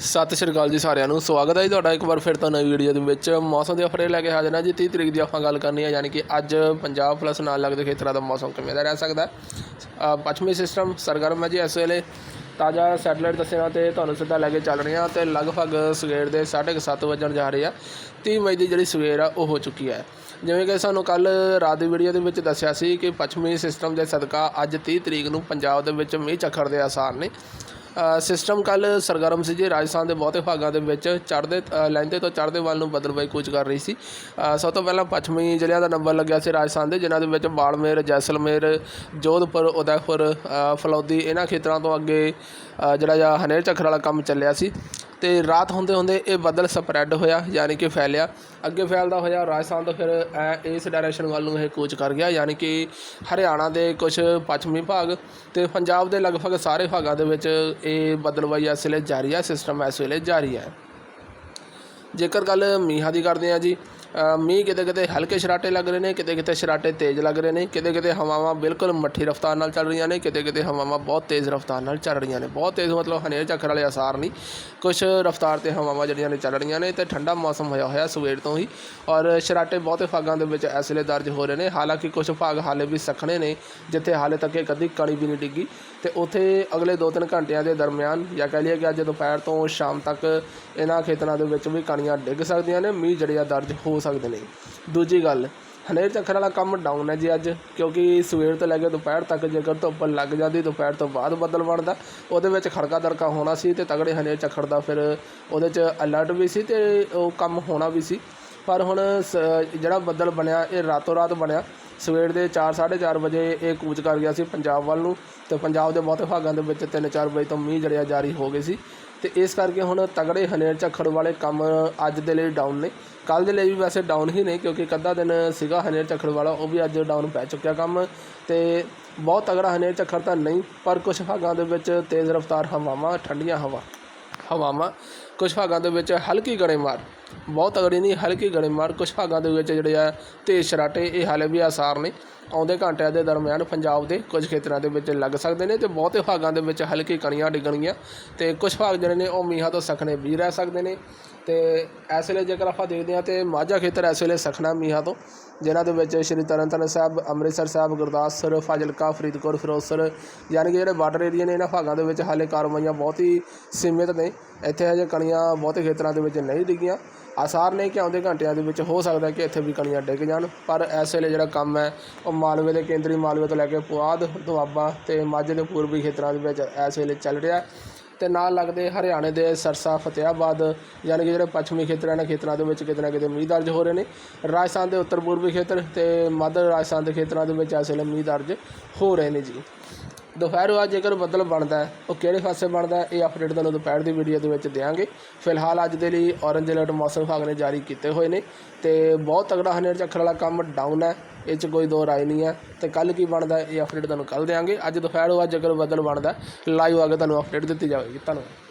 ਸਤਿ ਸ਼੍ਰੀ ਅਕਾਲ ਜੀ ਸਾਰਿਆਂ ਨੂੰ। ਸਵਾਗਤ ਹੈ ਜੀ ਤੁਹਾਡਾ ਇੱਕ ਵਾਰ ਫਿਰ ਤੋਂ ਨਵੀਂ ਵੀਡੀਓ ਦੇ ਵਿੱਚ। ਮੌਸਮ ਦੇ ਅਪਡੇਟ ਲੈ ਕੇ ਹਾਜ਼ਰ ਹਾਂ ਜੀ। 30 ਤਰੀਕ ਦੀ ਆਪਾਂ ਗੱਲ ਕਰਨੀ ਹੈ, ਯਾਨੀ ਕਿ ਅੱਜ ਪੰਜਾਬ ਪਲੱਸ ਨਾਲ ਲੱਗਦੇ ਖੇਤਰਾਂ ਦਾ ਮੌਸਮ ਕਿਵੇਂ ਦਾ ਰਹਿ ਸਕਦਾ ਪੱਛਮੀ ਸਿਸਟਮ ਸਰਗਰਮ ਹੈ ਜੀ ਇਸ ਵੇਲੇ। ਤਾਜ਼ਾ ਸੈਟਲਾਈਟ ਦੱਸਿਆ ਤੇ ਤੁਹਾਨੂੰ ਸਿੱਧਾ ਲੈ ਕੇ ਚੱਲ ਰਹੇ ਹਾਂ ਤੇ ਲਗਭਗ ਸਵੇਰ ਦੇ 7:30 ਵਜਣ ਜਾ ਰਹੇ ਆ। 30 ਮਈ ਦੀ ਜਿਹੜੀ ਸਵੇਰ ਆ, ਉਹ ਹੋ ਚੁੱਕੀ ਹੈ। ਜਿਵੇਂ ਕਿ ਸਾਨੂੰ ਕੱਲ ਰਾਤ ਦੀ ਵੀਡੀਓ ਦੇ ਵਿੱਚ ਦੱਸਿਆ ਸੀ ਕਿ ਪੱਛਮੀ ਸਿਸਟਮ ਦੇ ਸਦਕਾ ਅੱਜ 30 ਤਰੀਕ ਨੂੰ ਪੰਜਾਬ ਦੇ ਵਿੱਚ ਮੀਂਹ ਚੱਖੜ ਦੇ ਆਸਾਰ ਨੇ। ਸਿਸਟਮ ਕੱਲ ਸਰਗਰਮ ਸੀ ਜੀ, ਰਾਜਸਥਾਨ ਦੇ ਬਹੁਤੇ ਭਾਗਾਂ ਦੇ ਵਿੱਚ ਚੜ੍ਹਦੇ ਲਹਿੰਦੇ ਤੋਂ ਚੜ੍ਹਦੇ ਵੱਲ ਨੂੰ ਬਦਲਵਾਈ ਕੂਚ ਕਰ ਰਹੀ ਸੀ। ਸਭ ਤੋਂ ਪਹਿਲਾਂ ਪੱਛਮੀ ਜ਼ਿਲ੍ਹਿਆਂ ਦਾ ਨੰਬਰ ਲੱਗਿਆ ਸੀ ਰਾਜਸਥਾਨ ਦੇ, ਜਿਨ੍ਹਾਂ ਦੇ ਵਿੱਚ ਬਾੜਮੇਰ ਜੈਸਲਮੇਰ, ਜੋਧਪੁਰ, ਉਦੈਪੁਰ ਫਲੌਦੀ, ਇਹਨਾਂ ਖੇਤਰਾਂ ਤੋਂ ਅੱਗੇ ਜਿਹੜਾ ਜਾਂ ਹਨੇਰ ਝੱਖਰ ਵਾਲਾ ਕੰਮ ਚੱਲਿਆ ਸੀ। ਤੇ ਰਾਤ ਹੁੰਦੇ ਹੁੰਦੇ ਇਹ ਬੱਦਲ ਸਪਰੈਡ ਹੋਇਆ, ਯਾਨੀ ਕਿ ਫੈਲਿਆ। ਅੱਗੇ ਫੈਲਦਾ ਹੋਇਆ, ਰਾਜਸਥਾਨ ਤੋਂ ਫਿਰ ਐ ਇਸ ਡਾਇਰੈਕਸ਼ਨ ਵੱਲ ਨੂੰ ਇਹ ਕੂਚ ਕਰ ਗਿਆ, ਯਾਨੀ ਕਿ ਹਰਿਆਣਾ ਦੇ ਕੁਝ ਪੱਛਮੀ ਭਾਗ ਤੇ ਪੰਜਾਬ ਦੇ ਲਗਭਗ ਸਾਰੇ ਭਾਗਾਂ ਦੇ ਵਿੱਚ ਇਹ ਬਦਲਵਾਈ ਇਸ ਵੇਲੇ ਜਾਰੀ ਹੈ ਸਿਸਟਮ ਇਸ ਵੇਲੇ ਜਾਰੀ ਹੈ ਜੇਕਰ ਗੱਲ ਮੀਂਹਾਂ ਦੀ ਕਰਦੇ ਆ ਜੀ ਮੀਂਹ ਕਿਤੇ ਕਿਤੇ ਹਲਕੇ ਸ਼ਰਾਟੇ ਲੱਗ ਰਹੇ ਨੇ, ਕਿਤੇ ਕਿਤੇ ਸਰਾਟੇ ਤੇਜ਼ ਲੱਗ ਰਹੇ ਨੇ, ਕਿਤੇ ਕਿਤੇ ਹਵਾਵਾਂ ਬਿਲਕੁਲ ਮੱਠੀ ਰਫ਼ਤਾਰ ਨਾਲ ਚੱਲ ਰਹੀਆਂ ਨੇ, ਕਿਤੇ ਕਿਤੇ ਹਵਾਵਾਂ ਬਹੁਤ ਤੇਜ਼ ਰਫ਼ਤਾਰ ਨਾਲ ਚੱਲ ਰਹੀਆਂ ਨੇ। ਬਹੁਤ ਤੇਜ਼ ਮਤਲਬ ਹਨੇਰ ਝੱਖਰ ਵਾਲੇ ਅਸਾਰ ਨਹੀਂ ਕੁਝ ਰਫ਼ਤਾਰ ਤੇ ਹਵਾਵਾਂ ਜਿਹੜੀਆਂ ਨੇ ਚੱਲ ਰਹੀਆਂ ਨੇ ਤੇ ਠੰਡਾ ਮੌਸਮ ਹੋਇਆ ਹੋਇਆ ਸਵੇਰ ਤੋਂ ਹੀ ਔਰ ਸ਼ਰਾਟੇ ਬਹੁਤੇ ਭਾਗਾਂ ਦੇ ਵਿੱਚ ਇਸ ਵੇਲੇ ਦਰਜ ਹੋ ਰਹੇ ਨੇ। ਹਾਲਾਂਕਿ ਕੁਝ ਭਾਗ ਹਾਲੇ ਵੀ ਸਖਣੇ ਨੇ, ਜਿੱਥੇ ਹਾਲੇ ਤੱਕ ਇਹ ਅੱਧੀ ਕਣੀ ਵੀ ਨਹੀਂ ਡਿੱਗੀ ਤੇ ਉੱਥੇ ਅਗਲੇ 2-3 ਘੰਟਿਆਂ ਦੇ ਦਰਮਿਆਨ ਜਾਂ ਕਹਿ ਲਈਏ ਕਿ ਅੱਜ ਦੁਪਹਿਰ ਤੋਂ ਸ਼ਾਮ ਤੱਕ ਇਹਨਾਂ ਖੇਤਰਾਂ ਦੇ ਵਿੱਚ ਵੀ ਕਣੀਆਂ ਡਿੱਗ ਸਕਦੀਆਂ ਨੇ। ਮੀਂਹ ਜਿਹੜੇ ਦਰਜ ਹੋ ਸਕਦੇ ਨੇ। ਦੂਜੀ ਗੱਲ, ਹਨੇਰ ਝੱਖਰ ਵਾਲਾ ਕੰਮ ਡਾਊਨ ਹੈ ਜੀ ਅੱਜ, ਕਿਉਂਕਿ ਸਵੇਰ ਤੋਂ ਲੈ ਕੇ ਦੁਪਹਿਰ ਤੱਕ ਜੇਕਰ ਧੁੱਪ ਲੱਗ ਜਾਂਦੀ, ਦੁਪਹਿਰ ਤੋਂ ਬਾਅਦ ਬੱਦਲ ਬਣਦਾ, ਉਹਦੇ ਵਿੱਚ ਖੜਕਾ ਦੜਕਾ ਹੋਣਾ ਸੀ ਤੇ ਤਗੜੇ ਹਨੇਰ ਝੱਖਰ ਦਾ ਫਿਰ ਉਹਦੇ 'ਚ ਅਲਰਟ ਵੀ ਸੀ ਤੇ ਉਹ ਕੰਮ ਹੋਣਾ ਵੀ ਸੀ। ਪਰ ਹੁਣ ਸ- ਜਿਹੜਾ ਬੱਦਲ ਬਣਿਆ, ਇਹ ਰਾਤੋਂ ਰਾਤ ਬਣਿਆ। ਸਵੇਰ ਦੇ 4:30 ਵਜੇ ਇਹ ਕੂਚ ਕਰ ਗਿਆ ਸੀ ਪੰਜਾਬ ਵੱਲ ਨੂੰ ਤੇ ਪੰਜਾਬ ਦੇ ਬਹੁਤੇ ਭਾਗਾਂ ਦੇ ਵਿੱਚ 3-4 ਵਜੇ ਤੋਂ ਮੀਂਹ ਜੜਿਆ ਜਾਰੀ ਹੋ ਗਏ ਸੀ ਤੇ ਇਸ ਕਰਕੇ ਹੁਣ ਤਗੜੇ ਹਨੇਰ ਝੱਖੜ ਵਾਲੇ ਕੰਮ ਅੱਜ ਦੇ ਲਈ ਡਾਊਨ ਨੇ। ਕੱਲ ਦੇ ਲਈ ਵੀ ਵੈਸੇ ਡਾਊਨ ਹੀ ਨੇ ਕਿਉਂਕਿ ਇੱਕ ਅੱਧਾ ਦਿਨ ਸੀਗਾ ਹਨੇਰ ਝੱਖੜ ਵਾਲਾ, ਉਹ ਵੀ ਅੱਜ ਡਾਊਨ ਪੈ ਚੁੱਕਿਆ ਕੰਮ ਤੇ ਬਹੁਤ ਤਗੜਾ ਹਨੇਰ ਝੱਖੜ ਤਾਂ ਨਹੀਂ, ਪਰ ਕੁਝ ਭਾਗਾਂ ਦੇ ਵਿੱਚ ਤੇਜ਼ ਰਫ਼ਤਾਰ ਹਵਾਵਾਂ, ਠੰਡੀਆਂ ਹਵਾ, ਹਵਾਵਾਂ ਕੁਝ ਭਾਗਾਂ ਦੇ ਵਿੱਚ ਹਲਕੀ ਗੜੇਮਾਰ। ਬਹੁਤ ਤਗੜੀ ਨਹੀਂ, ਹਲਕੀ ਗੜੇਮਾਰ ਕੁਝ ਭਾਗਾਂ ਦੇ ਵਿੱਚ ਜਿਹੜੇ ਆ ਤੇਜ਼ ਸਰਾਟੇ ਇਹ ਹਾਲੇ ਵੀ ਆਸਾਰ ਨੇ। ਆਉਂਦੇ ਘੰਟਿਆਂ ਦੇ ਦਰਮਿਆਨ ਪੰਜਾਬ ਦੇ ਕੁਝ ਖੇਤਰਾਂ ਦੇ ਵਿੱਚ ਲੱਗ ਸਕਦੇ ਨੇ ਤੇ ਬਹੁਤੇ ਭਾਗਾਂ ਦੇ ਵਿੱਚ ਹਲਕੀ ਕਣੀਆਂ ਡਿੱਗਣਗੀਆਂ ਤੇ ਕੁਝ ਭਾਗ ਜਿਹੜੇ ਨੇ ਉਹ ਮੀਂਹਾਂ ਤੋਂ ਸਖਣੇ ਵੀ ਰਹਿ ਸਕਦੇ ਨੇ। ਤੇ ਇਸ ਵੇਲੇ ਜੇਕਰ ਆਪਾਂ ਦੇਖਦੇ ਹਾਂ ਤੇ ਮਾਝਾ ਖੇਤਰ ਇਸ ਵੇਲੇ ਸਖਣਾ ਮੀਂਹਾਂ ਤੋਂ, ਜਿਨ੍ਹਾਂ ਦੇ ਵਿੱਚ ਸ਼੍ਰੀ ਤਰਨਤਾਰਨ ਸਾਹਿਬ, ਅੰਮ੍ਰਿਤਸਰ ਸਾਹਿਬ, ਗੁਰਦਾਸਪੁਰ, ਫਾਜ਼ਿਲਕਾ, ਫਰੀਦਕੋਟ, ਫਿਰੋਜ਼ਪੁਰ, ਯਾਨੀ ਕਿ ਜਿਹੜੇ ਬਾਰਡਰ ਏਰੀਆ ਨੇ, ਇਹਨਾਂ ਭਾਗਾਂ ਦੇ ਵਿੱਚ ਹਾਲੇ ਕਾਰਵਾਈਆਂ ਬਹੁਤ ਹੀ ਸੀਮਿਤ ਨੇ। ਇੱਥੇ ਹਜੇ ਕਣੀਆਂ ਬਹੁਤੇ ਖੇਤਰਾਂ ਦੇ ਵਿੱਚ ਨਹੀਂ ਡਿੱਗੀਆਂ। ਆਸਾਰ ਨੇ ਕਿ ਆਉਂਦੇ ਘੰਟਿਆਂ ਦੇ ਵਿੱਚ ਹੋ ਸਕਦਾ ਕਿ ਇੱਥੇ ਵੀ ਕਣੀਆਂ ਡਿੱਗ ਜਾਣ, ਪਰ ਇਸ ਵੇਲੇ ਜਿਹੜਾ ਕੰਮ ਹੈ, ਉਹ ਮਾਲਵੇ ਦੇ ਕੇਂਦਰੀ ਮਾਲਵੇ ਤੋਂ ਲੈ ਕੇ ਪੁਆਧ, ਦੁਆਬਾ ਤੇ ਮਾਝੇ ਦੇ ਪੂਰਬੀ ਖੇਤਰਾਂ ਦੇ ਵਿੱਚ ਇਸ ਵੇਲੇ ਚੱਲ ਰਿਹਾ ਹੈ। ਤੇ ਨਾਲ ਲੱਗਦੇ ਹਰਿਆਣੇ ਦੇ ਸਰਸਾ ਫਤਿਆਬਾਦ ਯਾਨੀ ਕਿ ਜਿਹੜੇ ਪੱਛਮੀ ਖੇਤਰਾਂ ਇਹਨਾਂ ਖੇਤਰਾਂ ਦੇ ਵਿੱਚ ਕਿਤੇ ਨਾ ਕਿਤੇ ਮੀਂਹ ਦਰਜ ਹੋ ਰਹੇ ਨੇ। ਰਾਜਸਥਾਨ ਦੇ ਉੱਤਰ ਪੂਰਬੀ ਖੇਤਰ ਤੇ ਮੱਧ ਰਾਜਸਥਾਨ ਦੇ ਖੇਤਰਾਂ ਦੇ ਵਿੱਚ ਇਸ ਵੇਲੇ ਮੀਂਹ ਦਰਜ ਹੋ ਰਹੇ ਨੇ ਜੀ। ਦੁਪਹਿਰ ਬਾਅਦ ਜੇਕਰ ਬੱਦਲ ਬਣਦਾ ਉਹ ਕਿਹੜੇ ਪਾਸੇ ਬਣਦਾ ਇਹ ਅਪਡੇਟ ਤੁਹਾਨੂੰ ਦੁਪਹਿਰ ਦੀ ਵੀਡੀਓ ਦੇ ਵਿੱਚ ਦੇਵਾਂਗੇ ਫਿਲਹਾਲ ਅੱਜ ਦੇ ਲਈ ਔਰੰਜ ਅਲਰਟ ਮੌਸਮ ਵਿਭਾਗ ਨੇ ਜਾਰੀ ਕੀਤੇ ਹੋਏ ਨੇ ਤੇ ਬਹੁਤ ਤਗੜਾ ਹਨੇਰ ਝੱਖਰ ਵਾਲਾ ਕੰਮ ਡਾਊਨ ਹੈ, ਇਹ 'ਚ ਕੋਈ ਦੋ ਰਾਏ ਨਹੀਂ ਹੈ ਤੇ ਕੱਲ ਕੀ ਬਣਦਾ ਇਹ ਅਪਡੇਟ ਤੁਹਾਨੂੰ ਕੱਲ ਦੇਵਾਂਗੇ ਅੱਜ ਦੁਪਹਿਰ ਬਾਅਦ ਜੇਕਰ ਬੱਦਲ ਬਣਦਾ ਲਾਈਵ ਆ ਕੇ ਤੁਹਾਨੂੰ ਅਪਡੇਟ ਦਿੱਤੀ ਜਾਵੇਗੀ। ਧੰਨਵਾਦ।